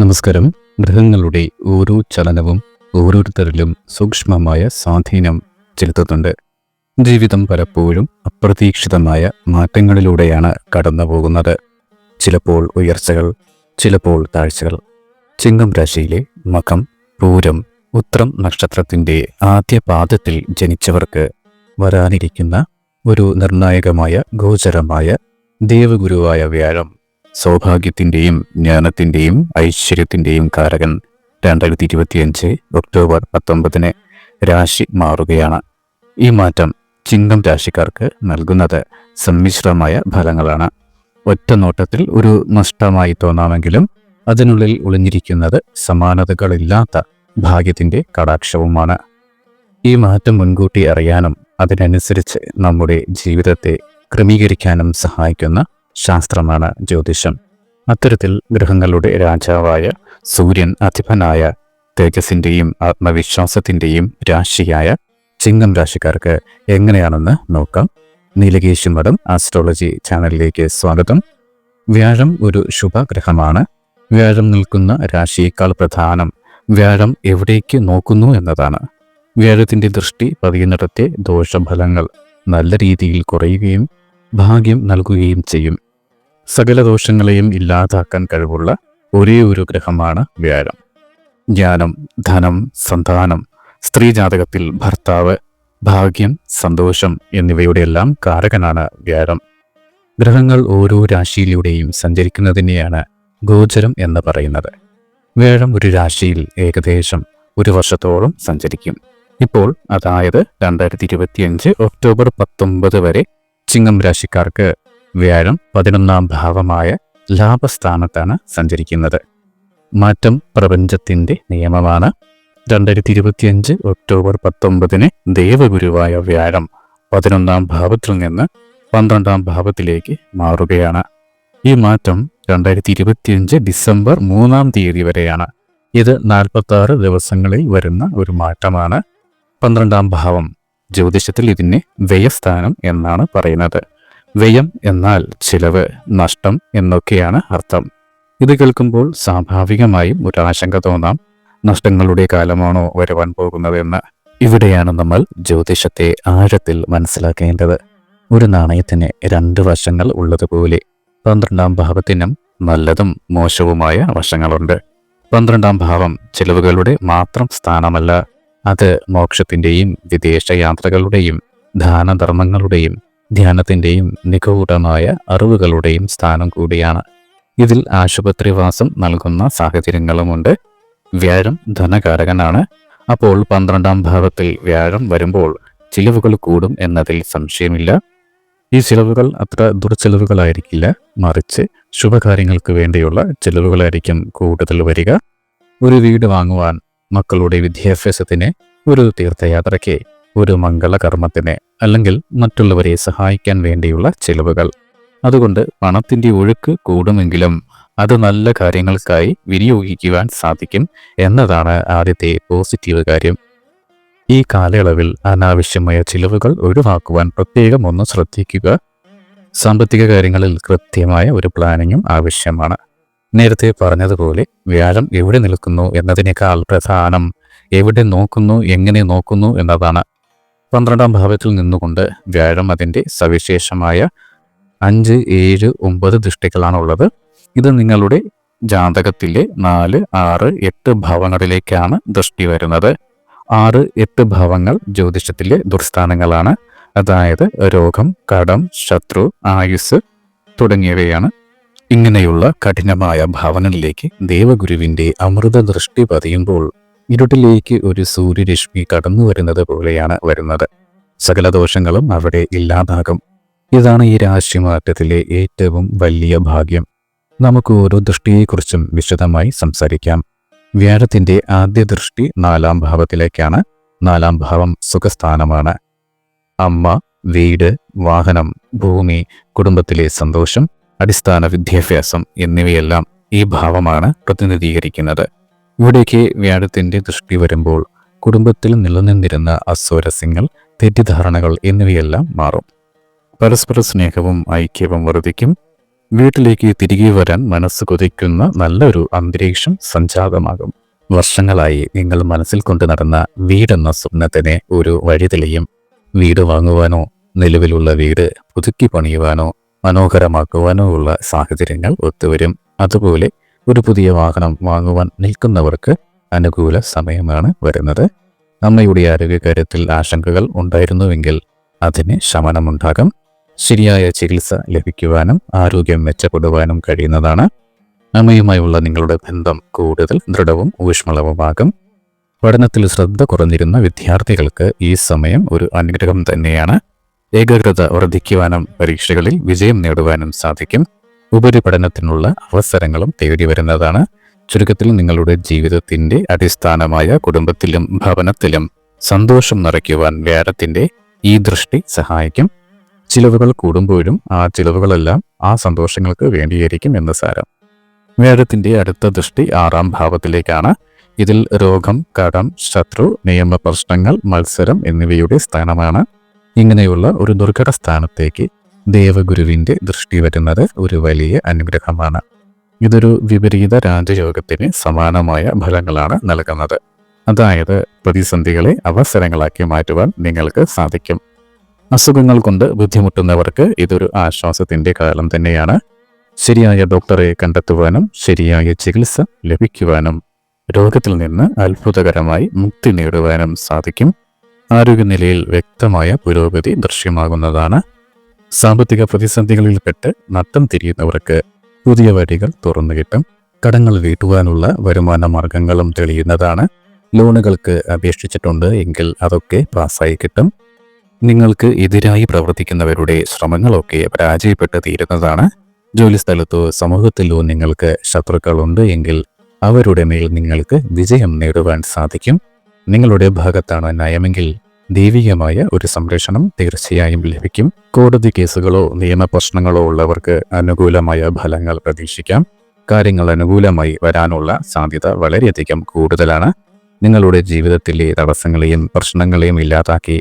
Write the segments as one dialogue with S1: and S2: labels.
S1: നമസ്കാരം. ഗ്രഹങ്ങളുടെ ഓരോ ചലനവും ഓരോരുത്തരിലും സൂക്ഷ്മമായ സ്വാധീനം ചെലുത്തുന്നുണ്ട്. ജീവിതം പലപ്പോഴും അപ്രതീക്ഷിതമായ മാറ്റങ്ങളിലൂടെയാണ് കടന്നു പോകുന്നത് ചിലപ്പോൾ ഉയർച്ചകൾ ചിലപ്പോൾ താഴ്ചകൾ. ചിങ്ങം രാശിയിലെ മകം പൂരം ഉത്രം നക്ഷത്രത്തിന്റെ ആദ്യ പാദത്തിൽ ജനിച്ചവർക്ക് വരാനിരിക്കുന്ന ഒരു നിർണായകമായ ഗോചരമായ ദേവഗുരുവായ വ്യാഴം സൗഭാഗ്യത്തിന്റെയും ജ്ഞാനത്തിന്റെയും ഐശ്വര്യത്തിന്റെയും കാരകൻ രണ്ടായിരത്തി ഇരുപത്തിയഞ്ച് ഒക്ടോബർ പത്തൊമ്പതിന് രാശി മാറുകയാണ്. ഈ മാറ്റം ചിങ്ങം രാശിക്കാർക്ക് നൽകുന്നത് സമ്മിശ്രമായ ഫലങ്ങളാണ്. ഒറ്റ നോട്ടത്തിൽ ഒരു നഷ്ടമായി തോന്നാമെങ്കിലും അതിനുള്ളിൽ ഒളിഞ്ഞിരിക്കുന്നത് സമാനതകളില്ലാത്ത ഭാഗ്യത്തിന്റെ കടാക്ഷവുമാണ്. ഈ മാറ്റം മുൻകൂട്ടി അറിയാനും അതിനനുസരിച്ച് നമ്മുടെ ജീവിതത്തെ ക്രമീകരിക്കാനും സഹായിക്കുന്ന ശാസ്ത്രമാണ് ജ്യോതിഷം. അത്തരത്തിൽ ഗ്രഹങ്ങളുടെ രാജാവായ സൂര്യൻ അധിപനായ തേജസിന്റെയും ആത്മവിശ്വാസത്തിന്റെയും രാശിയായ ചിങ്ങം രാശിക്കാർക്ക് എങ്ങനെയാണെന്ന് നോക്കാം. നീലകേശി മഠം ആസ്ട്രോളജി ചാനലിലേക്ക് സ്വാഗതം. വ്യാഴം ഒരു ശുഭഗ്രഹമാണ്. വ്യാഴം നിൽക്കുന്ന രാശിയേക്കാൾ പ്രധാനം വ്യാഴം എവിടേക്ക് നോക്കുന്നു എന്നതാണ്. വ്യാഴത്തിന്റെ ദൃഷ്ടി പതിയുന്നിടത്തെ ദോഷഫലങ്ങൾ നല്ല രീതിയിൽ കുറയുകയും ഭാഗ്യം നൽകുകയും ചെയ്യും. സകല ദോഷങ്ങളെയും ഇല്ലാതാക്കാൻ കഴിവുള്ള ഒരേ ഒരു ഗ്രഹമാണ് വ്യാഴം. ജ്ഞാനം ധനം സന്താനം സ്ത്രീജാതകത്തിൽ ഭർത്താവ് ഭാഗ്യം സന്തോഷം എന്നിവയുടെയെല്ലാം കാരകനാണ് വ്യാഴം. ഗ്രഹങ്ങൾ ഓരോ രാശിയിലൂടെയും സഞ്ചരിക്കുന്നതിനെയാണ് ഗോചരം എന്ന് പറയുന്നത്. വ്യാഴം ഒരു രാശിയിൽ ഏകദേശം ഒരു വർഷത്തോളം സഞ്ചരിക്കും. ഇപ്പോൾ അതായത് രണ്ടായിരത്തി ഇരുപത്തിയഞ്ച് ഒക്ടോബർ പത്തൊമ്പത് വരെ ചിങ്ങം രാശിക്കാർക്ക് വ്യാഴം പതിനൊന്നാം ഭാവമായ ലാഭസ്ഥാനത്താണ് സഞ്ചരിക്കുന്നത്. മാറ്റം പ്രപഞ്ചത്തിന്റെ നിയമമാണ്. രണ്ടായിരത്തി ഇരുപത്തിയഞ്ച് ഒക്ടോബർ പത്തൊമ്പതിന് ദേവഗുരുവായ വ്യാഴം പതിനൊന്നാം ഭാവത്തിൽ നിന്ന് പന്ത്രണ്ടാം ഭാവത്തിലേക്ക് മാറുകയാണ്. ഈ മാറ്റം രണ്ടായിരത്തി ഇരുപത്തിയഞ്ച് ഡിസംബർ മൂന്നാം തീയതി വരെയാണ്. ഇത് നാൽപ്പത്തി ദിവസങ്ങളിൽ വരുന്ന ഒരു മാറ്റമാണ്. പന്ത്രണ്ടാം ഭാവം ജ്യോതിഷത്തിൽ ഇതിനെ വ്യയസ്ഥാനം എന്നാണ് പറയുന്നത്. വ്യയം എന്നാൽ ചിലവ് നഷ്ടം എന്നൊക്കെയാണ് അർത്ഥം. ഇത് കേൾക്കുമ്പോൾ സ്വാഭാവികമായും ഒരു ആശങ്ക തോന്നാം. നഷ്ടങ്ങളുടെ കാലമാണോ വരുവാൻ പോകുന്നതെന്ന്. ഇവിടെയാണ് നമ്മൾ ജ്യോതിഷത്തെ ആഴത്തിൽ മനസ്സിലാക്കേണ്ടത്. ഒരു നാണയത്തിന് രണ്ട് വശങ്ങൾ ഉള്ളതുപോലെ. പന്ത്രണ്ടാം ഭാവത്തിനും നല്ലതും മോശവുമായ വശങ്ങളുണ്ട്. പന്ത്രണ്ടാം ഭാവം ചിലവുകളുടെ മാത്രം സ്ഥാനമല്ല. അത് മോക്ഷത്തിന്റെയും വിദേശയാത്രകളുടെയും ദാനധർമ്മങ്ങളുടെയും ധ്യാനത്തിന്റെയും നിഗൂഢമായ അറിവുകളുടെയും സ്ഥാനം കൂടിയാണ്. ഇതിൽ ആശുപത്രിവാസം നൽകുന്ന സാഹചര്യങ്ങളുമുണ്ട്. വ്യാഴം ധനകാരകനാണ്. അപ്പോൾ പന്ത്രണ്ടാം ഭാവത്തിൽ വ്യാഴം വരുമ്പോൾ ചിലവുകൾ കൂടും എന്നതിൽ സംശയമില്ല. ഈ ചിലവുകൾ അത്ര ദുർചെലവുകളായിരിക്കില്ല. മറിച്ച് ശുഭകാര്യങ്ങൾക്ക് വേണ്ടിയുള്ള ചിലവുകളായിരിക്കും കൂടുതൽ വരിക. ഒരു വീട് വാങ്ങുവാൻ മക്കളുടെ വിദ്യാഭ്യാസത്തിന് ഒരു തീർത്ഥയാത്രയ്ക്ക് ഒരു മംഗളകർമ്മത്തിന് അല്ലെങ്കിൽ മറ്റുള്ളവരെ സഹായിക്കാൻ വേണ്ടിയുള്ള ചിലവുകൾ. അതുകൊണ്ട് പണത്തിന്റെ ഒഴുക്ക് കൂടുമെങ്കിലും അത് നല്ല കാര്യങ്ങൾക്കായി വിനിയോഗിക്കുവാൻ സാധിക്കും എന്നതാണ് ആദ്യത്തെ പോസിറ്റീവ് കാര്യം. ഈ കാലയളവിൽ അനാവശ്യമായ ചിലവുകൾ ഒഴിവാക്കുവാൻ പ്രത്യേകം ഒന്ന് ശ്രദ്ധിക്കുക. സാമ്പത്തിക കാര്യങ്ങളിൽ കൃത്യമായ ഒരു പ്ലാനിങ്ങും ആവശ്യമാണ്. നേരത്തെ പറഞ്ഞതുപോലെ വ്യാഴം എവിടെ നിൽക്കുന്നു എന്നതിനേക്കാൾ പ്രധാനം എവിടെ നോക്കുന്നു എങ്ങനെ നോക്കുന്നു എന്നതാണ്. പന്ത്രണ്ടാം ഭാവത്തിൽ നിന്നുകൊണ്ട് വ്യാഴം അതിന്റെ സവിശേഷമായ അഞ്ച് ഏഴ് ഒമ്പത് ദൃഷ്ടികളാണുള്ളത്. ഇത് നിങ്ങളുടെ ജാതകത്തിലെ നാല് ആറ് എട്ട് ഭാവങ്ങളിലേക്കാണ് ദൃഷ്ടി വരുന്നത്. ആറ് എട്ട് ഭാവങ്ങൾ ജ്യോതിഷത്തിലെ ദുർസ്ഥാനങ്ങളാണ്. അതായത് രോഗം കടം ശത്രു ആയുസ് തുടങ്ങിയവയാണ് ഇങ്ങനെയുള്ള കഠിനമായ ഭാവനയിലേക്ക് ദേവഗുരുവിന്റെ അമൃത ദൃഷ്ടി പതിയുമ്പോൾ ഇരുട്ടിലേക്ക് ഒരു സൂര്യരശ്മി കടന്നു വരുന്നത് പോലെയാണ് വരുന്നത്. സകല ദോഷങ്ങളും അവിടെ ഇല്ലാതാകും. ഇതാണ് ഈ രാശിമാറ്റത്തിലെ ഏറ്റവും വലിയ ഭാഗ്യം. നമുക്ക് ഓരോ ദൃഷ്ടിയെക്കുറിച്ചും വിശദമായി സംസാരിക്കാം. വ്യാഴത്തിന്റെ ആദ്യ ദൃഷ്ടി നാലാം ഭാവത്തിലേക്കാണ്. നാലാം ഭാവം സുഖസ്ഥാനമാണ്. അമ്മ വീട് വാഹനം ഭൂമി കുടുംബത്തിലെ സന്തോഷം അടിസ്ഥാന വിദ്യാഭ്യാസം എന്നിവയെല്ലാം ഈ ഭാവമാണ് പ്രതിനിധീകരിക്കുന്നത്. ഇവിടേക്ക് വ്യാഴത്തിന്റെ ദൃഷ്ടി വരുമ്പോൾ കുടുംബത്തിൽ നിലനിന്നിരുന്ന അസ്വരസ്യങ്ങൾ തെറ്റിദ്ധാരണകൾ എന്നിവയെല്ലാം മാറും. പരസ്പര സ്നേഹവും ഐക്യവും വർദ്ധിക്കും. വീട്ടിലേക്ക് തിരികെ വരാൻ മനസ്സ് കൊതിക്കുന്ന നല്ലൊരു അന്തരീക്ഷം സംജാതമാകും. വർഷങ്ങളായി നിങ്ങൾ മനസ്സിൽ കൊണ്ടു നടന്ന വീടെന്ന സ്വപ്നത്തിന് ഒരു വഴി തെളിയും വീട് വാങ്ങുവാനോ നിലവിലുള്ള വീട് പുതുക്കി പണിയുവാനോ മനോഹരമാക്കുവാനോ ഉള്ള സാഹചര്യങ്ങൾ ഒത്തുവരും. അതുപോലെ ഒരു പുതിയ വാഹനം വാങ്ങുവാൻ നിൽക്കുന്നവർക്ക് അനുകൂല സമയമാണ് വരുന്നത്. അമ്മയുടെ ആരോഗ്യകാര്യത്തിൽ ആശങ്കകൾ ഉണ്ടായിരുന്നുവെങ്കിൽ അതിന് ശമനമുണ്ടാകും. ശരിയായ ചികിത്സ ലഭിക്കുവാനും ആരോഗ്യം മെച്ചപ്പെടുവാനും കഴിയുന്നതാണ്. അമ്മയുമായുള്ള നിങ്ങളുടെ ബന്ധം കൂടുതൽ ദൃഢവും ഊഷ്മളവുമാകും. പഠനത്തിൽ ശ്രദ്ധ കുറഞ്ഞിരുന്ന വിദ്യാർത്ഥികൾക്ക് ഈ സമയം ഒരു അനുഗ്രഹം തന്നെയാണ്. ഏകാഗ്രത വർദ്ധിക്കുവാനും പരീക്ഷകളിൽ വിജയം നേടുവാനും സാധിക്കും. ഉപരിപഠനത്തിനുള്ള അവസരങ്ങളും തേടി വരുന്നതാണ്. ചുരുക്കത്തിൽ നിങ്ങളുടെ ജീവിതത്തിന്റെ അടിസ്ഥാനമായ കുടുംബത്തിലും ഭവനത്തിലും സന്തോഷം നിറയ്ക്കുവാൻ വ്യാരത്തിന്റെ ഈ ദൃഷ്ടി സഹായിക്കും. ചിലവുകൾ കൂടുമ്പോഴും ആ ചിലവുകളെല്ലാം ആ സന്തോഷങ്ങൾക്ക് വേണ്ടിയായിരിക്കും എന്ന് സാരം. വ്യാഴത്തിന്റെ അടുത്ത ദൃഷ്ടി ആറാം ഭാവത്തിലേക്കാണ്. ഇതിൽ രോഗം കടം ശത്രു നിയമ പ്രശ്നങ്ങൾ മത്സരം എന്നിവയുടെ സ്ഥാനമാണ്. ഇങ്ങനെയുള്ള ഒരു ദുർഘട സ്ഥാനത്തേക്ക് ദേവഗുരുവിന്റെ ദൃഷ്ടി വരുന്നത് ഒരു വലിയ അനുഗ്രഹമാണ്. ഇതൊരു വിപരീത രാജയോഗത്തിന് സമാനമായ ഫലങ്ങളാണ് നൽകുന്നത്. അതായത് പ്രതിസന്ധികളെ അവസരങ്ങളാക്കി മാറ്റുവാൻ നിങ്ങൾക്ക് സാധിക്കും. അസുഖങ്ങൾ കൊണ്ട് ബുദ്ധിമുട്ടുന്നവർക്ക് ഇതൊരു ആശ്വാസത്തിന്റെ കാലം തന്നെയാണ്. ശരിയായ ഡോക്ടറെ കണ്ടെത്തുവാനും ശരിയായ ചികിത്സ ലഭിക്കുവാനും രോഗത്തിൽ നിന്ന് അത്ഭുതകരമായി മുക്തി നേടുവാനും സാധിക്കും. ആരോഗ്യനിലയിൽ വ്യക്തമായ പുരോഗതി ദൃശ്യമാകുന്നതാണ്. സാമ്പത്തിക പ്രതിസന്ധികളിൽപ്പെട്ട് നട്ടം തിരിയുന്നവർക്ക് പുതിയ വഴികൾ തുറന്നു കിട്ടും. കടങ്ങൾ വീട്ടുവാനുള്ള വരുമാന മാർഗങ്ങളും തെളിയുന്നതാണ്. ലോണുകൾക്ക് അപേക്ഷിച്ചിട്ടുണ്ട് എങ്കിൽ അതൊക്കെ പാസ്സായി കിട്ടും. നിങ്ങൾക്ക് എതിരായി പ്രവർത്തിക്കുന്നവരുടെ ശ്രമങ്ങളൊക്കെ പരാജയപ്പെട്ട് തീരുന്നതാണ്. ജോലിസ്ഥലത്തോ സമൂഹത്തിലോ നിങ്ങൾക്ക് ശത്രുക്കളുണ്ട് എങ്കിൽ അവരുടെ മേൽ നിങ്ങൾക്ക് വിജയം നേടുവാൻ സാധിക്കും. നിങ്ങളുടെ ഭാഗത്താണ് നയമെങ്കിൽ ദൈവികമായ ഒരു സംരക്ഷണം തീർച്ചയായും ലഭിക്കും. കോടതി കേസുകളോ നിയമപ്രശ്നങ്ങളോ ഉള്ളവർക്ക് അനുകൂലമായ ഫലങ്ങൾ പ്രതീക്ഷിക്കാം. കാര്യങ്ങൾ അനുകൂലമായി വരാനുള്ള സാധ്യത വളരെയധികം കൂടുതലാണ്. നിങ്ങളുടെ ജീവിതത്തിലെ തടസ്സങ്ങളെയും പ്രശ്നങ്ങളെയും ഇല്ലാതാക്കി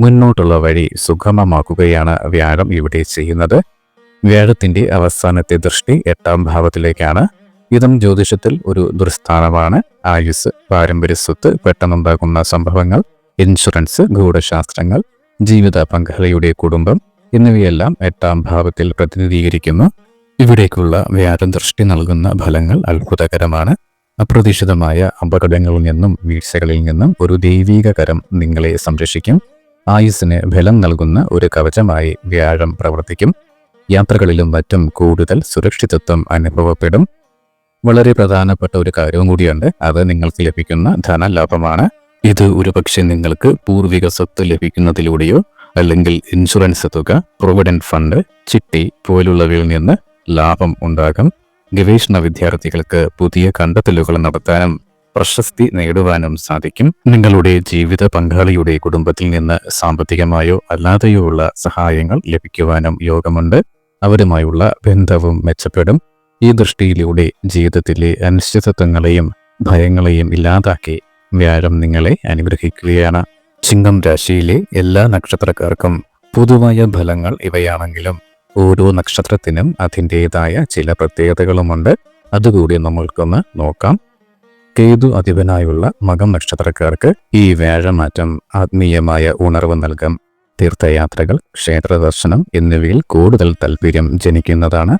S1: മുന്നോട്ടുള്ള വഴി സുഗമമാക്കുകയാണ് വ്യാഴം ഇവിടെ ചെയ്യുന്നത്. വ്യാഴത്തിന്റെ അവസാനത്തെ ദൃഷ്ടി എട്ടാം ഭാവത്തിലേക്കാണ്. ഇതും ജ്യോതിഷത്തിൽ ഒരു ദുർസ്ഥാനമാണ്. ആയുസ് പാരമ്പര്യ സ്വത്ത് പെട്ടെന്നുണ്ടാകുന്ന സംഭവങ്ങൾ ഇൻഷുറൻസ് ഗൂഢശാസ്ത്രങ്ങൾ ജീവിത പങ്കാളിയുടെ കുടുംബം എന്നിവയെല്ലാം എട്ടാം ഭാവത്തിൽ പ്രതിനിധീകരിക്കുന്നു. ഇവിടേക്കുള്ള വ്യാഴം ദൃഷ്ടി നൽകുന്ന ഫലങ്ങൾ അത്ഭുതകരമാണ്. അപ്രതീക്ഷിതമായ അപകടങ്ങളിൽ നിന്നും വീഴ്ചകളിൽ നിന്നും ഒരു ദൈവീക കരം നിങ്ങളെ സംരക്ഷിക്കും. ആയുസ്സിന് ബലം നൽകുന്ന ഒരു കവചമായി വ്യാഴം പ്രവർത്തിക്കും. യാത്രകളിലും മറ്റും കൂടുതൽ സുരക്ഷിതത്വം അനുഭവപ്പെടും. വളരെ പ്രധാനപ്പെട്ട ഒരു കാര്യവും കൂടിയുണ്ട്. അത് നിങ്ങൾക്ക് ലഭിക്കുന്ന ധനലാഭമാണ്. ഇത് ഒരുപക്ഷെ നിങ്ങൾക്ക് പൂർവിക സ്വത്ത് ലഭിക്കുന്നതിലൂടെയോ അല്ലെങ്കിൽ ഇൻഷുറൻസ് തുക പ്രൊവിഡന്റ് ഫണ്ട് ചിട്ടി പോലുള്ളവയിൽ നിന്ന് ലാഭം ഉണ്ടാകും. ഗവേഷണ വിദ്യാർത്ഥികൾക്ക് പുതിയ കണ്ടെത്തലുകൾ നടത്താനും പ്രശസ്തി നേടുവാനും സാധിക്കും. നിങ്ങളുടെ ജീവിത പങ്കാളിയുടെ കുടുംബത്തിൽ നിന്ന് സാമ്പത്തികമായോ അല്ലാതെയോ ഉള്ള സഹായങ്ങൾ ലഭിക്കുവാനും യോഗമുണ്ട്. അവരുമായുള്ള ബന്ധവും മെച്ചപ്പെടും. ഈ ദൃഷ്ടിയിലൂടെ ജീവിതത്തിലെ അനിശ്ചിതത്വങ്ങളെയും ഭയങ്ങളെയും ഇല്ലാതാക്കി വ്യാഴം നിങ്ങളെ അനുഗ്രഹിക്കുകയാണ്. ചിങ്ങം രാശിയിലെ എല്ലാ നക്ഷത്രക്കാർക്കും പൊതുവായ ഫലങ്ങൾ ഇവയാണെങ്കിലും ഓരോ നക്ഷത്രത്തിനും അതിന്റെതായ ചില പ്രത്യേകതകളുമുണ്ട്. അതുകൂടി നമ്മൾക്കൊന്ന് നോക്കാം. കേതു അധിപനായുള്ള മകം നക്ഷത്രക്കാർക്ക് ഈ വ്യാഴമാറ്റം ആത്മീയമായ ഉണർവ് നൽകും. തീർത്ഥയാത്രകൾ ക്ഷേത്രദർശനം എന്നിവയിൽ കൂടുതൽ താല്പര്യം ജനിക്കുന്നതാണ്.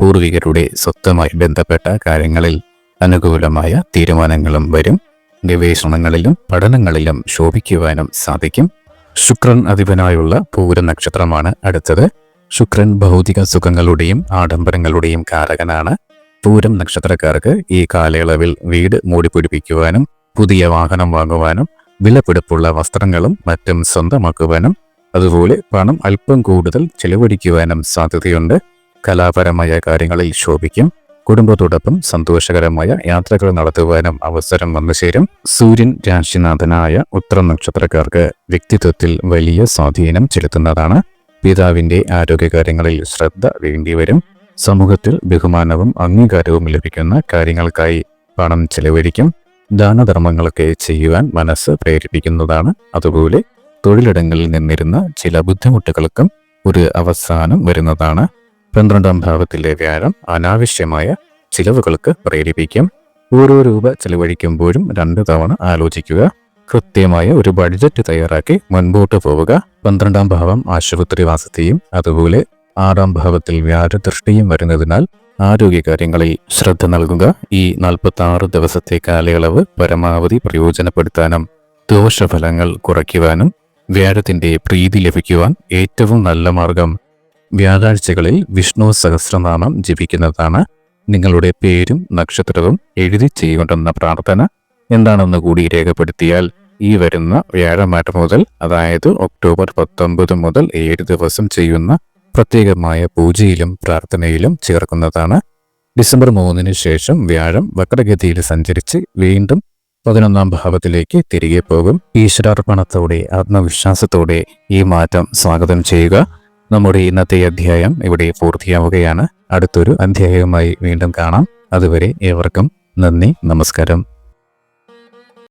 S1: പൂർവികരുടെ സ്വത്തുമായി ബന്ധപ്പെട്ട കാര്യങ്ങളിൽ അനുകൂലമായ തീരുമാനങ്ങളും വരും. ഗവേഷണങ്ങളിലും പഠനങ്ങളിലും ശോഭിക്കുവാനും സാധിക്കും. ശുക്രൻ അധിപനായുള്ള പൂര നക്ഷത്രമാണ് അടുത്തത്. ശുക്രൻ ഭൗതിക സുഖങ്ങളുടെയും ആഡംബരങ്ങളുടെയും കാരകനാണ്. പൂരം നക്ഷത്രക്കാർക്ക് ഈ കാലയളവിൽ വീട് മൂടിപ്പിടിപ്പിക്കുവാനും പുതിയ വാഹനം വാങ്ങുവാനും വിലപിടിപ്പുള്ള വസ്ത്രങ്ങളും മറ്റും സ്വന്തമാക്കുവാനും അതുപോലെ പണം അല്പം കൂടുതൽ ചെലവഴിക്കുവാനും സാധ്യതയുണ്ട്. കലാപരമായ കാര്യങ്ങളിൽ ശോഭിക്കും. കുടുംബത്തോടൊപ്പം സന്തോഷകരമായ യാത്രകൾ നടത്തുവാനും അവസരം വന്നു ചേരും. സൂര്യൻ രാശിനാഥനായ ഉത്തര നക്ഷത്രക്കാർക്ക് വ്യക്തിത്വത്തിൽ വലിയ സ്വാധീനം ചെലുത്തുന്നതാണ്. പിതാവിന്റെ ആരോഗ്യകാര്യങ്ങളിൽ ശ്രദ്ധ വേണ്ടിവരും സമൂഹത്തിൽ ബഹുമാനവും അംഗീകാരവും ലഭിക്കുന്ന കാര്യങ്ങൾക്കായി പണം ചെലവഴിക്കും. ദാനധർമ്മങ്ങളൊക്കെ ചെയ്യുവാൻ മനസ്സ് പ്രേരിപ്പിക്കുന്നതാണ്. അതുപോലെ തൊഴിലിടങ്ങളിൽ നിന്നിരുന്ന ചില ബുദ്ധിമുട്ടുകൾക്കും ഒരു അവസാനം വരുന്നതാണ്. പന്ത്രണ്ടാം ഭാവത്തിലെ വ്യാഴം അനാവശ്യമായ ചിലവുകൾക്ക് പ്രേരിപ്പിക്കും. ഓരോ രൂപ ചെലവഴിക്കുമ്പോഴും രണ്ട് തവണ ആലോചിക്കുക. കൃത്യമായ ഒരു ബഡ്ജറ്റ് തയ്യാറാക്കി മുൻപോട്ട് പോവുക. പന്ത്രണ്ടാം ഭാവം ആശുപത്രിവാസത്തെയും അതുപോലെ ആറാം ഭാവത്തിൽ വ്യാഴദൃഷ്ടിയും വരുന്നതിനാൽ ആരോഗ്യകാര്യങ്ങളിൽ ശ്രദ്ധ നൽകുക. ഈ നാൽപ്പത്തി ആറ് ദിവസത്തെ കാലയളവ് പരമാവധി പ്രയോജനപ്പെടുത്താനും ദോഷഫലങ്ങൾ കുറയ്ക്കുവാനും വ്യാഴത്തിന്റെ പ്രീതി ലഭിക്കുവാൻ ഏറ്റവും നല്ല മാർഗം വ്യാഴാഴ്ചകളിൽ വിഷ്ണു സഹസ്രനാമം ജപിക്കുന്നതാണ് നിങ്ങളുടെ പേരും നക്ഷത്രവും എഴുതി ചെയ്യേണ്ടുന്ന പ്രാർത്ഥന. എന്താണെന്ന് കൂടി രേഖപ്പെടുത്തിയാൽ ഈ വരുന്ന വ്യാഴമാറ്റം മുതൽ അതായത് ഒക്ടോബർ പത്തൊമ്പത് മുതൽ ഏഴ് ദിവസം ചെയ്യുന്ന പ്രത്യേകമായ പൂജയിലും പ്രാർത്ഥനയിലും ചേർക്കുന്നതാണ്. ഡിസംബർ മൂന്നിന് ശേഷം വ്യാഴം വക്രഗതിയിൽ സഞ്ചരിച്ച് വീണ്ടും പതിനൊന്നാം ഭാവത്തിലേക്ക് തിരികെ പോകും. ഈശ്വരാർപ്പണത്തോടെ ആത്മവിശ്വാസത്തോടെ ഈ മാറ്റം സ്വാഗതം ചെയ്യുക. നമ്മുടെ ഇന്നത്തെ അധ്യായം ഇവിടെ പൂർത്തിയാവുകയാണ്. അടുത്തൊരു അധ്യായവുമായി വീണ്ടും കാണാം. അതുവരെ ഏവർക്കും നന്ദി നമസ്കാരം.